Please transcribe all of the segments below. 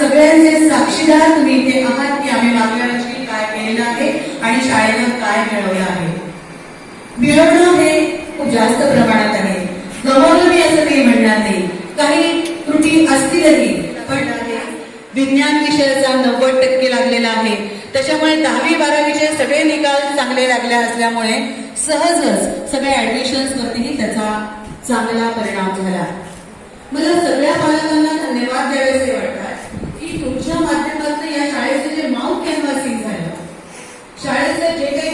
सगळ्यांचे साक्षीदार तुम्ही इथे आहात की आम्ही मागल्या काय केलेलं आहे आणि शाळेनं काय मिळवलं आहे. मिळवणं हे खूप जास्त प्रमाणात आहे. गमावलं मी असं काही म्हणणार नाही. काही त्रुटी असतीलही पण विज्ञान विषयाचा नव्वद टक्के लागलेला आहे. त्याच्यामुळे दहावी बारावीचे सगळे निकाल चांगले लागले असल्यामुळे सहजच सगळ्या ऍडमिशन्सवरतीही त्याचा चांगला परिणाम झाला. मला सगळ्या पालकांना धन्यवाद द्यावेसे वाटतात 되게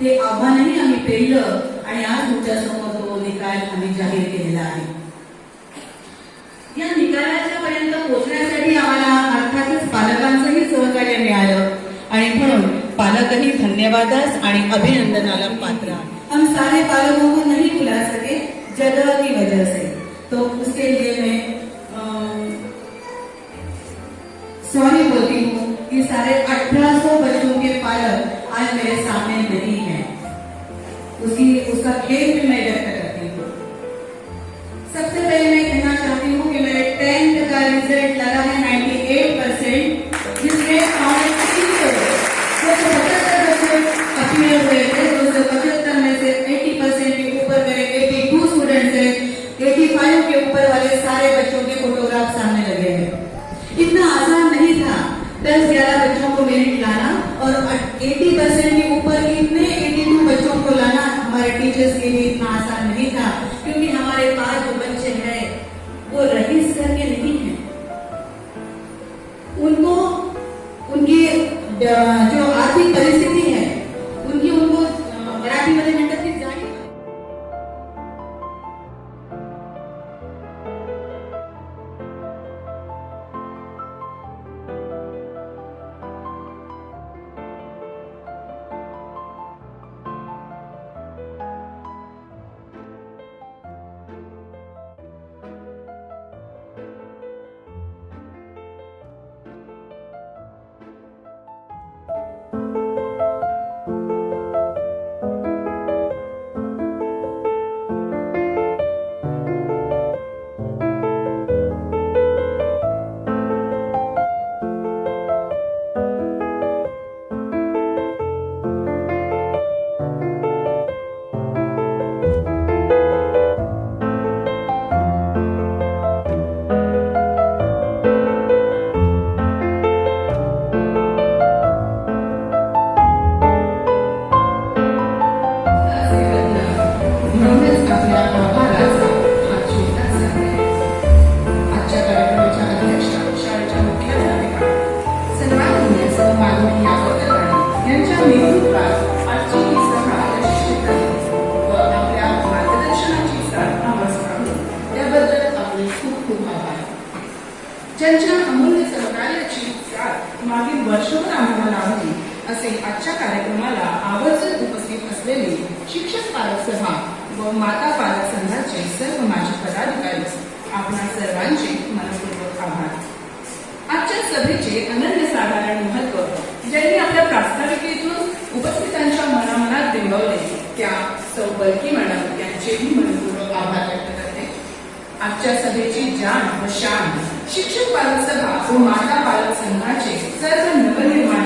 ते आव्हानही आम्ही पेललं आणि आज तुमच्यासमोर तो निकाल आम्ही जाहीर केलेला आहे. या निकालाच्या पर्यंत पोहोचण्यासाठी आम्हाला अर्थातच पालकांचंही सहकार्य मिळालं. आणि म्हणून पालकही धन्यवादास आणि अभिनंदनाला पात्र हम सारे पालकों को नहीं बुला सके जगह की वजह से. तो उसके लिए मैं सॉरी बोलती हूँ कि सारे अठारह सौ उसकी खेद भी मैं व्यक्त करती हूँ। सबसे पहले मैं कहना चाहती हूँ कि मेरे टेंथ का रिज़ल्ट लगा है 98 परसेंट, जिसमें अपीयर हुए थे। दो सौ पचहत्तर में से 80 परसेंट के ऊपर मेरे 82 स्टूडेंट्स हैं। 85 के ऊपर वाले सारे बच्चों के फोटोग्राफ सामने लगे हैं। इतना आसान नहीं था। दस ग्यारह बच्चों को मेरिट लाना और 80 परसेंट टीचर्स के लिए इतना आसान नहीं था, क्योंकि हमारे पास जो बच्चे हैं, वो रही स्तर के नहीं है। उनको, उनकी जो आर्थिक परिस्थिती वर्षभर आम्हाला लाभली असे आजच्या कार्यक्रमाला आवर्जून उपस्थित असलेले शिक्षक पालक सभा व माता पालक संघाचे सर्व माझे पदाधिकारी आपणा सर्वांचे मनपूर्वक आभार. आजच्या सभेचे अनन्यसाधारण महत्त्व ज्यांनी आपल्या प्रास्ताविकेतून उपस्थितांच्या मनामनात बिंबवले त्या सौ बलकी मॅडम यांचेही मनपूर्वक आभार व्यक्त करते. आजच्या सभेची जाण व शान शिक्षक पालक सभा व माता पालक संघाचे सर्व नवनिर्माण